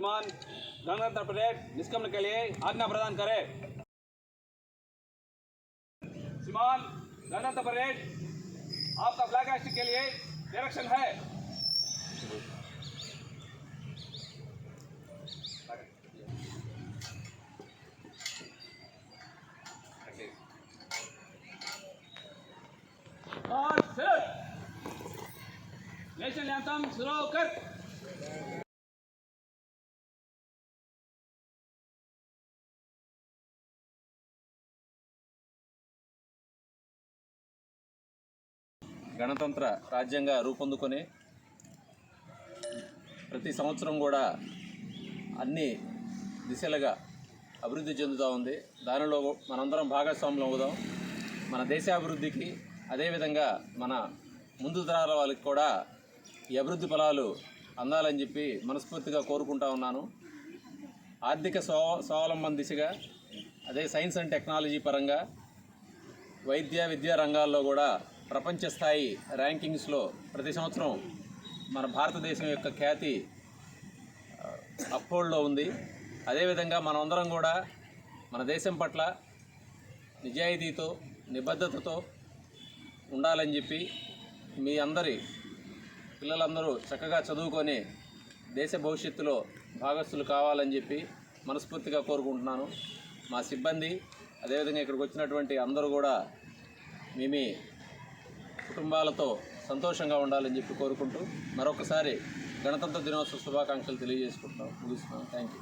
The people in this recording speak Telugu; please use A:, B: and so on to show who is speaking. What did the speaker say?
A: गणतंत्र परेड निष्क्रमण के लिए आज्ञा प्रदान करें। श्रीमान गणतंत्र परेड, आपका फ्लैग हाइस्टिंग के लिए डायरेक्शन है। नेशनल एंथम शुरू कर
B: గణతంత్ర రాజ్యంగా రూపొందుకొని ప్రతి సంవత్సరం కూడా అన్ని దిశలుగా అభివృద్ధి చెందుతూ ఉంది. దానిలో మనందరం భాగస్వాములు అవుదాం. మన దేశాభివృద్ధికి అదేవిధంగా మన ముందు తరాల వాళ్ళకి కూడా ఈ అభివృద్ధి ఫలాలు అందాలని చెప్పి మనస్ఫూర్తిగా కోరుకుంటా ఉన్నాను. ఆర్థిక స్వా స్వావలంబన దిశగా అదే సైన్స్ అండ్ టెక్నాలజీ పరంగా వైద్య విద్యా రంగాల్లో కూడా ప్రపంచ స్థాయి ర్యాంకింగ్స్లో ప్రతి సంవత్సరం మన భారతదేశం యొక్క ఖ్యాతి అప్హోల్డ్లో ఉంది. అదేవిధంగా మనమందరం కూడా మన దేశం పట్ల నిజాయితీతో నిబద్ధతతో ఉండాలని చెప్పి మీ అందరి పిల్లలందరూ చక్కగా చదువుకొని దేశ భవిష్యత్తులో భాగస్థులు కావాలని చెప్పి మనస్ఫూర్తిగా కోరుకుంటున్నాను. మా సిబ్బంది అదేవిధంగా ఇక్కడికి వచ్చినటువంటి అందరూ కూడా మీ మీ కుటుంబాలతో సంతోషంగా ఉండాలని చెప్పి కోరుకుంటూ మరొకసారి గణతంత్ర దినోత్సవ శుభాకాంక్షలు తెలియజేసుకుంటున్నాం. ముగిస్తున్నాం. Thank you